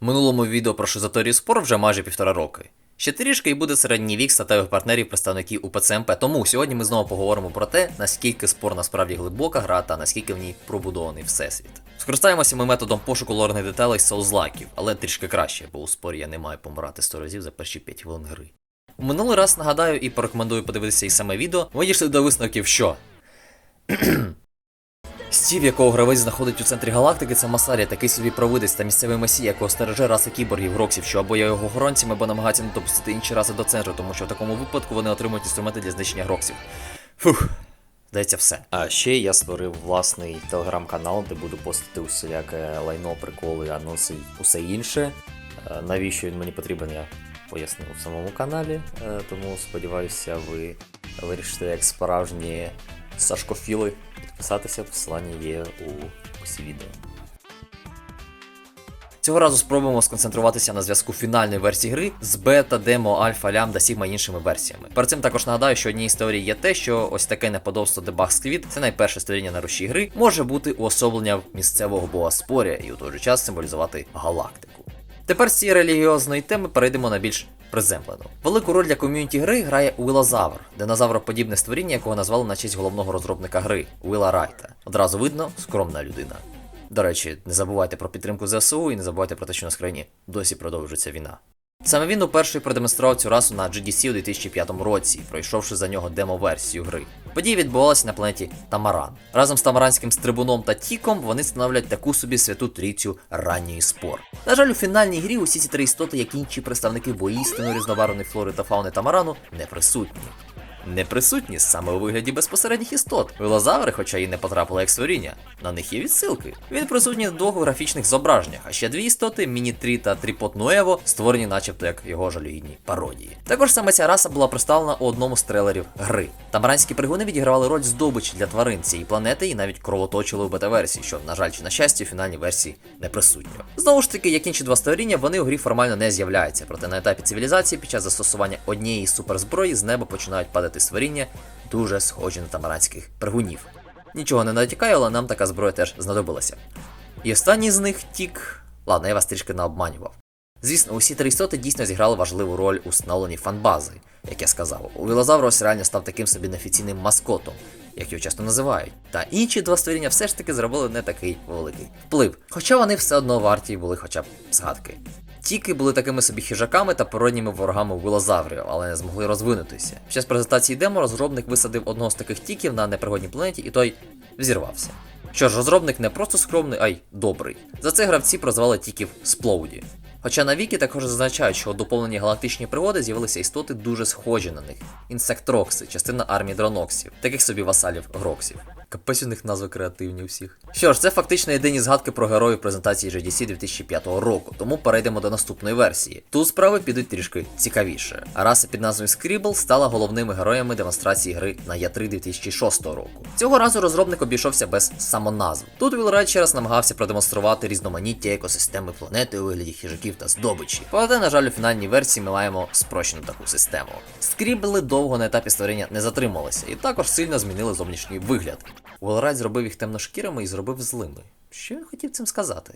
Минулому відео про шизоторію спор вже майже півтора роки. Ще трішки і буде середній вік статевих партнерів представників УПЦ МП. Тому сьогодні ми знову поговоримо про те, наскільки спор насправді глибока гра та наскільки в ній пробудований всесвіт. Скористаємося ми методом пошуку лорних деталей з соузлайків, але трішки краще, бо у спорі я не маю помирати 100 разів за перші 5 хвилин гри. У минулий раз нагадаю і порекомендую подивитися і саме відео. Ми дійшли до висновків, що Стів, якого гравець знаходить у центрі галактики, це Масарія, такий собі провидець та місцевий месія, якого стереже раси кіборгів Гроксів, що або є його охоронцями, або намагається не допустити інші раси до центру, тому що в такому випадку вони отримують інструменти для знищення Гроксів. Фух, здається, все. А ще я створив власний телеграм-канал, де буду постити усіляке лайно, приколи, анонси і усе інше. Е, Навіщо він мені потрібен, я пояснив у самому каналі. Е, Тому сподіваюся, ви вирішите як справжні сашкофіли підписатися. Посилання є у усі відео. Цього разу спробуємо сконцентруватися на зв'язку фінальної версії гри з бета, демо, альфа, лямбда, сігма і іншими версіями. Перед цим також нагадаю, що однією з теорій є те, що ось таке неподобство дебаг сквіт, це найперше створіння на руші гри, може бути уособлення місцевого бога споря і у той же час символізувати галактику. Тепер з цієї релігіозної теми перейдемо на більш приземлену. Велику роль для ком'юніті гри грає Уилозавр, динозавроподібне створіння, якого назвали на честь головного розробника гри Уіла Райта. Одразу видно, скромна людина. До речі, не забувайте про підтримку ЗСУ і не забувайте про те, що на країні досі продовжується війна. Саме він уперше продемонстрував цю расу на GDC у 2005 році, пройшовши за нього демо-версію гри. Події відбувалися на планеті Тамаран. Разом з тамаранським стрибуном та Тіком вони становлять таку собі святу трійцю ранньої спор. На жаль, у фінальній грі усі ці три істоти, як інші представники воїстину різнобарвної флори та фауни Тамарану, не присутні. Не присутні саме у вигляді безпосередніх істот. Велозаври, хоча й не потрапили як створіння, на них є відсилки. Він присутній в двох графічних зображеннях, а ще дві істоти, Міні-3 та Тріпот Нуево, створені начебто як його жалюгідні пародії. Також саме ця раса була представлена у одному з трейлерів гри. Тамаранські пригуни відігравали роль здобичі для тварин цієї планети і навіть кровоточили у бета-версії, що, на жаль, чи на щастя, у фінальній версії не присутньо. Знову ж таки, як інші два створіння, вони у грі формально не з'являються, проте на етапі цивілізації під час застосування однієї суперзброї з неба починають падати створіння, дуже схожі на тамаранських пригунів. Нічого не натякає, але нам така зброя теж знадобилася. І останній з них тік. Ладно, я вас трішки наобманював. Звісно, усі три істоти дійсно зіграли важливу роль у встановленні фанбази, як я сказав. У Вілозаврос реально став таким собі неофіційним маскотом, як його часто називають. Та інші два створіння все ж таки зробили не такий великий вплив. Хоча вони все одно варті були хоча б згадки. Тіки були такими собі хижаками та породніми ворогами вилозаврів, але не змогли розвинутися. Під час презентації демо розробник висадив одного з таких тіків на непригодній планеті, і той взірвався. Що ж, розробник не просто скромний, а й добрий. За це гравці прозвали тіків Сплоуді. Хоча на Вікі також зазначають, що у доповненні галактичні пригоди з'явилися істоти дуже схожі на них: інсектрокси, частина армії дроноксів, таких собі васалів гроксів. Капець у них назви креативні всіх. Що ж, це фактично єдині згадки про героїв презентації GDC 2005 року, тому перейдемо до наступної версії. Тут справи підуть трішки цікавіше. Раса під назвою Scribble стала головними героями демонстрації гри на Я3 2006 року. Цього разу розробник обійшовся без самоназв. Тут ще раз намагався продемонструвати різноманіття екосистеми планети у вигляді хижаків та здобичі. Проте, на жаль, у фінальній версії ми маємо спрощену таку систему. Скрібли довго на етапі створення не затрималися і також сильно змінили зовнішній вигляд. Уолрайт зробив їх темношкірими і зробив злими. Що він хотів цим сказати?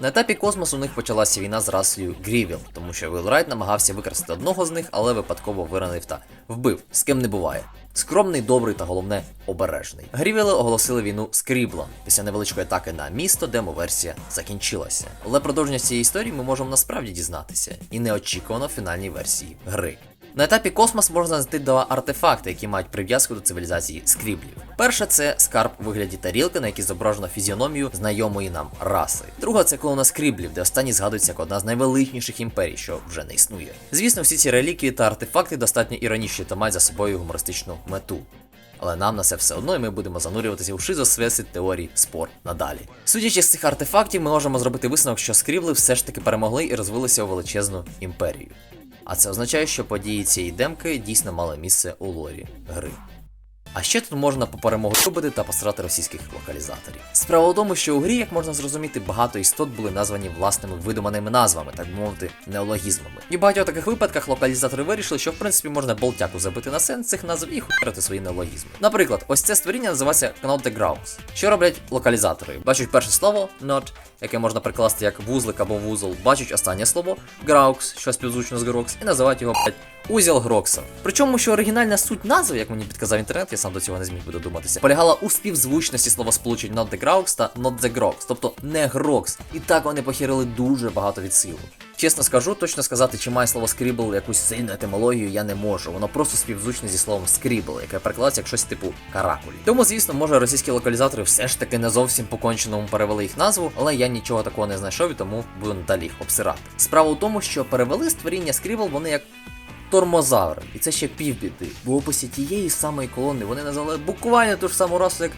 На етапі космосу у них почалася війна з расою Грівіл, тому що Вілрайт намагався використати одного з них, але випадково виранив та вбив, з ким не буває. Скромний, добрий та головне обережний. Грівіли оголосили війну Скріблом після невеличкої атаки на місто, демо-версія закінчилася. Але продовження цієї історії ми можемо насправді дізнатися, і неочікувано в фінальній версії гри. На етапі космос можна знайти два артефакти, які мають прив'язку до цивілізації скріблів. Перше це скарб у вигляді тарілки, на якій зображено фізіономію знайомої нам раси. Друга це колона скріблів, де останні згадується як одна з найвеличніших імперій, що вже не існує. Звісно, всі ці реліквії та артефакти достатньо іронічні та мають за собою гумористичну мету. Але нам на це все одно, і ми будемо занурюватися у шизосвесит теорії спор надалі. Судячи з цих артефактів, ми можемо зробити висновок, що скрібли все ж таки перемогли і розвилися у величезну імперію. А це означає, що події цієї демки дійсно мали місце у лорі гри. А ще тут можна по перемогу робити та посрати російських локалізаторів. Справа в тому, що у грі, як можна зрозуміти, багато істот були названі власними видуманими назвами, так би мовити, неологізмами. І в багатьох таких випадках локалізатори вирішили, що в принципі можна болтяку забити на сенс цих назв і хуярити свої неологізми. Наприклад, ось це створіння називається Knot the Grouse. Що роблять локалізатори? Бачать перше слово not, яке можна прикласти як вузлик або вузол, бачать останнє слово Граукс, що співзвучно з Грокс, і називають його блядь, Узіл Грокса. Причому, що оригінальна суть назви, як мені підказав інтернет, я сам до цього не зміг би додуматися, полягала у співзвучності словосполучень not the Graux та not the Grox, тобто не Грокс. І так вони похерили дуже багато від силу. Чесно скажу, точно сказати, чи має слово Scribble якусь сильну етимологію, я не можу. Воно просто співзвучне зі словом Scribble, яке перекладається як щось типу каракулі. Тому, звісно, може російські локалізатори все ж таки не зовсім по конченому перевели їх назву, але я нічого такого не знайшов і тому буду надалі їх обсирати. Справа у тому, що перевели створіння Scribble вони як тормозаври. І це ще півбіди. В описі тієї самої колони вони назвали буквально ту ж саму расу, як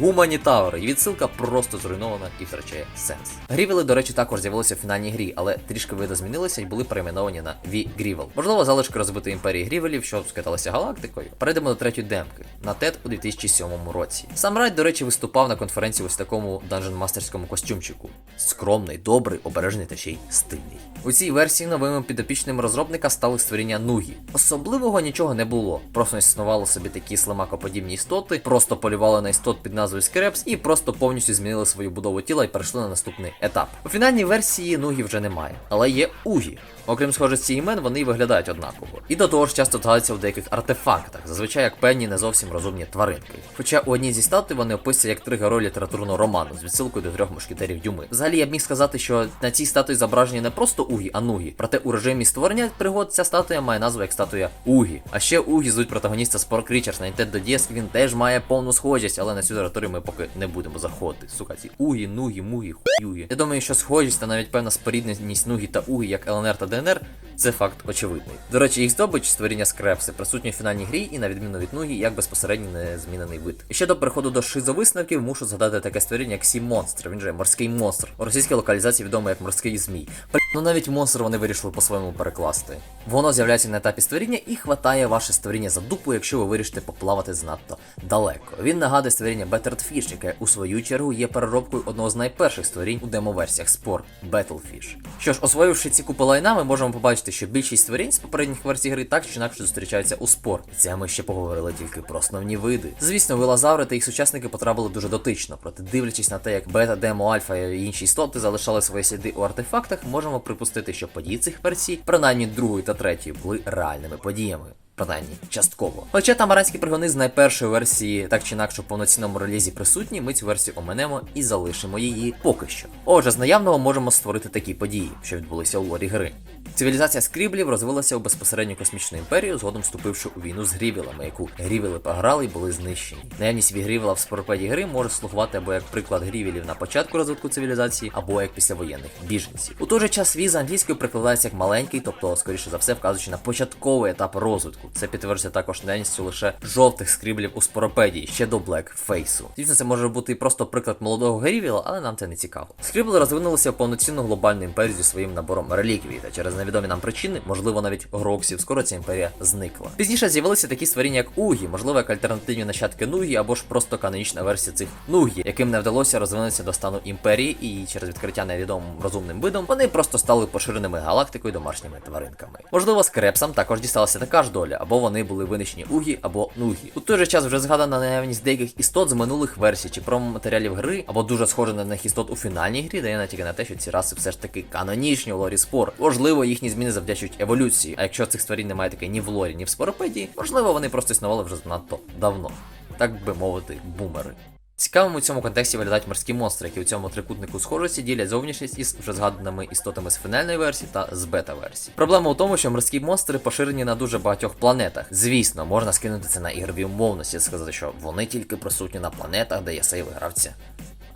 гуманітаври. І відсилка просто зруйнована і втрачає сенс. Грівели, до речі, також з'явилися в фінальній грі, але трішки види змінилися і були перейменовані на Ві Грівел. Можливо, залишки розбитої імперії Грівелів, що скаталися галактикою. Перейдемо до третьої демки на TED у 2007 році. Сам Райт, до речі, виступав на конференції ось такому данжен-мастерському костюмчику. Скромний, добрий, обережний та ще й стильний. У цій версії новими підопічними розробника стали створіння Нугі. Особливого нічого не було. Просто існували собі такі слимакоподібні істоти, просто полювали на істот під назвою Скрепс і просто повністю змінили свою будову тіла і перейшли на наступний етап. У фінальній версії Нугі вже немає, але є Угі. Окрім схожості імен, вони виглядають однаково. І до того ж часто згадуються в деяких артефактах, зазвичай як певні не зовсім розумні тваринки. Хоча у одній зі статуй вони описуються як три герої літературного роману з відсилкою до трьох мушкетерів Дюми. Взагалі я б міг сказати, що на цій статуї зображені не просто Угі, а Нугі. Проте у режимі створення пригод ця статуя має назву як статуя Угі. А ще Угі звуть протагоніста Sport Creatures на Nintendo DS, він теж має повну схожість, але на цю територію ми поки не будемо заходити. Сука, ці Угі, Нугі, Мугі, Хуюгі. Я думаю, що схожість та навіть певна спорідненість Нугі та Угі як ЛНР та ДНР це факт очевидний. До речі, їх здобич створіння скрепси присутні в фінальній грі і на відміну від Нугі, як безпосередньо незмінений вид. І ще до переходу до шизовисновків мушу згадати таке створіння, як Сі Монстр. Він же морський монстр. У російській локалізації відомо як морський змій. Ну навіть монстр вони вирішили по-своєму перекласти. Воно з'являється на етапі створіння і хватає ваше створіння за дупу, якщо ви вирішите поплавати занадто далеко. Він нагадує створіння Battered яке у свою чергу є переробкою одного з найперших створінь у демоверсіях Sport Battlefish. Що ж, освоївши ці купи лайна, ми можемо побачити, що більшість створінь з попередніх версій гри так чи інакше зустрічаються у спор. І це ми ще поговорили тільки про основні види. Звісно, вилазаври та їх сучасники потрапили дуже дотично, проте дивлячись на те, як бета, демо, альфа і інші істоти залишали свої сліди у артефактах, можемо припустити, що події цих версій, принаймні другої та третьої, були реальними подіями. Принаймні, частково. Хоча тамаранські пригони з найпершої версії, так чи інакше в повноцінному релізі присутні, ми цю версію оминемо і залишимо її поки що. Отже, з наявного можемо створити такі події, що відбулися у лорі гри. Цивілізація скріблів розвилася у безпосередню космічну імперію, згодом вступивши у війну з грівелами, яку грівели пограли і були знищені. Наявність вігрівела в спорпеді гри може слугувати або як приклад грівелів на початку розвитку цивілізації, або як післявоєнних біженців. У той же час віза англійською прикладається як маленький, тобто, скоріше за все, вказуючи на початковий етап розвитку. Це підтверджується також наявністю лише жовтих скріблів у споропедії, ще до Blackface. Звісно, це може бути просто приклад молодого грівіла, але нам це не цікаво. Скрібли розвинулися в повноцінну глобальну імперію зі своїм набором реліквій, та через невідомі нам причини, можливо, навіть гроксів, скоро ця імперія зникла. Пізніше з'явилися такі створіння, як Угі, можливо, як альтернативні нащадки Нугі, або ж просто канонічна версія цих Нугі, яким не вдалося розвинутися до стану імперії, і через відкриття невідомим розумним видом вони просто стали поширеними галактикою домашніми тваринками. Можливо, скрепсам також дісталася така ж доля, або вони були винищені Угі або Нугі. У той же час вже згадана наявність деяких істот з минулих версій чи промо-матеріалів гри, або дуже схоже на них істот у фінальній грі, дає натяки на те, що ці раси все ж таки канонічні у лорі спор. Можливо, їхні зміни завдячують еволюції. А якщо цих створінь немає таке ні в лорі, ні в споропедії, можливо, вони просто існували вже занадто давно. Так би мовити, бумери. Цікавим у цьому контексті виглядають морські монстри, які у цьому трикутнику схожості ділять зовнішність із вже згаданими істотами з фінальної версії та з бета-версії. Проблема у тому, що морські монстри поширені на дуже багатьох планетах. Звісно, можна скинути це на ігрові умовності, сказати, що вони тільки присутні на планетах, де є сейви гравця.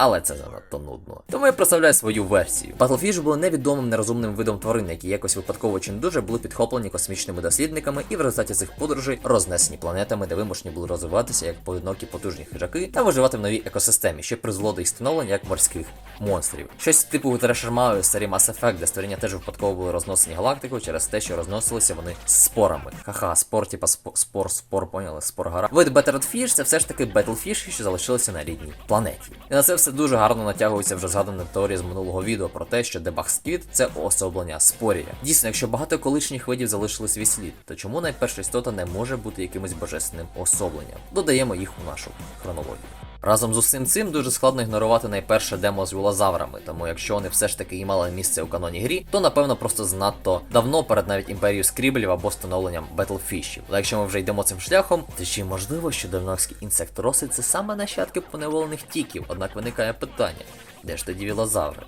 Але це занадто нудно. Тому я представляю свою версію. Батлфіш були невідомим нерозумним видом тварин, які якось випадково чи не дуже були підхоплені космічними дослідниками, і в результаті цих подорожей рознесені планетами, де вимушені були розвиватися як поодинокі потужні хижаки та виживати в новій екосистемі, що призвело до їх становлення як морських монстрів. Щось типу Трешермаю, старі Mass Effect, де створіння теж випадково були розносені галактикою через те, що розносилися вони спорами. Ха-ха, спор, типа спор, спор, поняли, спор гара. Вид Battlfish це все ж таки Battlefish, що залишилися на рідній планеті. І на це все дуже гарно натягується вже згадана теорія з минулого відео про те, що дебаг сквіт це уособлення спорія. Дійсно, якщо багато колишніх видів залишили свій слід, то чому найперша істота не може бути якимось божественним особленням? Додаємо їх у нашу хронологію. Разом з усім цим дуже складно ігнорувати найперше демо з вілозаврами, тому якщо вони все ж таки і мали місце у каноні грі, то напевно просто занадто давно перед навіть імперією скріблів або становленням Бетлфішів. Але якщо ми вже йдемо цим шляхом, то чи можливо, що давнокські інсектороси це саме нащадки поневолених тіків? Однак виникає питання: де ж тоді вілозаври?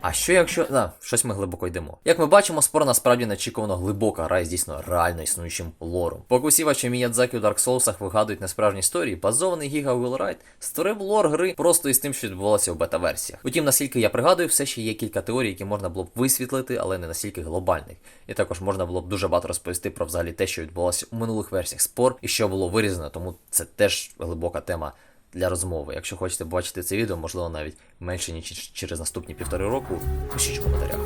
А що якщо. А, щось ми глибоко йдемо. Як ми бачимо, спор насправді неочікувано глибока гра із дійсно реально існуючим лором. Ваші Міядзакі у Dark Souls вигадують несправжні історії, базований Гіга Wheelwright створив лор гри просто із тим, що відбувалося в бета-версіях. Утім, наскільки я пригадую, все ще є кілька теорій, які можна було б висвітлити, але не настільки глобальних. І також можна було б дуже багато розповісти про взагалі те, що відбувалося у минулих версіях спор і що було вирізано, тому це теж глибока тема для розмови. Якщо хочете бачити це відео, можливо навіть менше ніж через наступні півтори року, пишіть в коментарях.